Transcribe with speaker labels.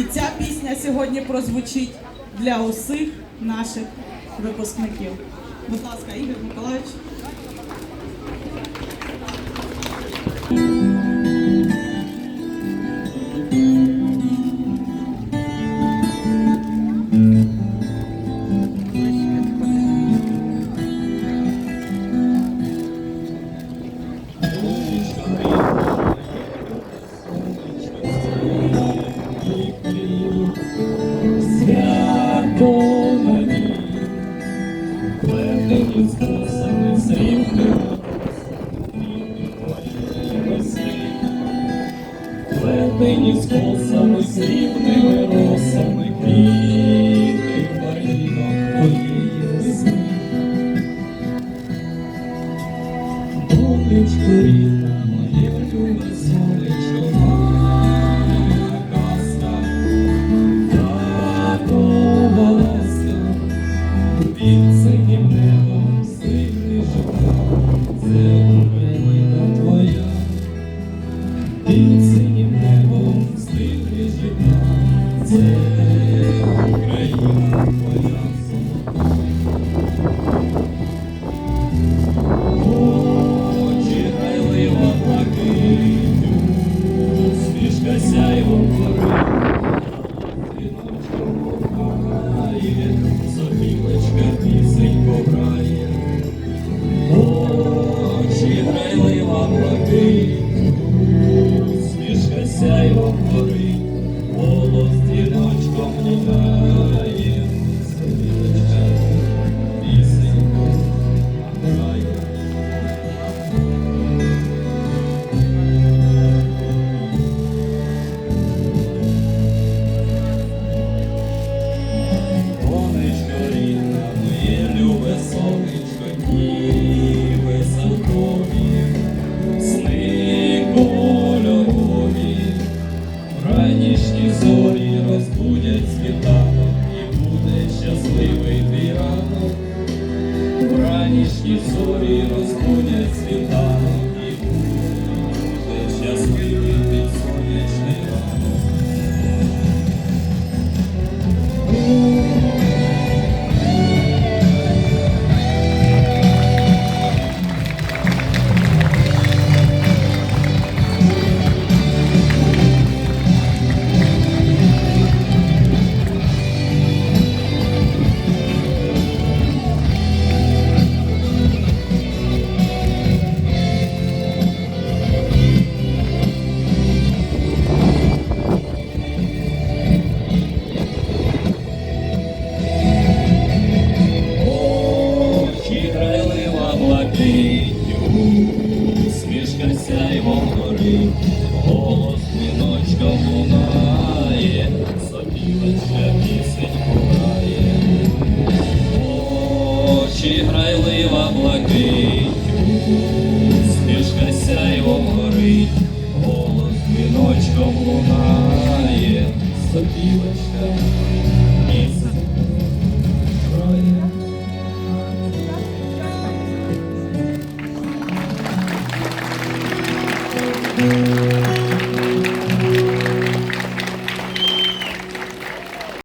Speaker 1: І ця пісня сьогодні прозвучить для усіх наших випускників. Будь ласка, Ігор Миколаївич.
Speaker 2: Плетені з косами срібними Плетені з косами срібними росами квіти під синім небом сильний життя, це Україна твоя золота. Очі грайлива блакитю, усмішка сяйвом горить, Віночком кохає, сопілочка пісенько грає. Очі грайлива блакитю, зорі розбудять світанок, голос віночка лунає, запівочка пісень курає, очі грайлива блакить, стежка сяйвом горить, голос віночком лунає, сопілочка пісеньку грає. Thank you.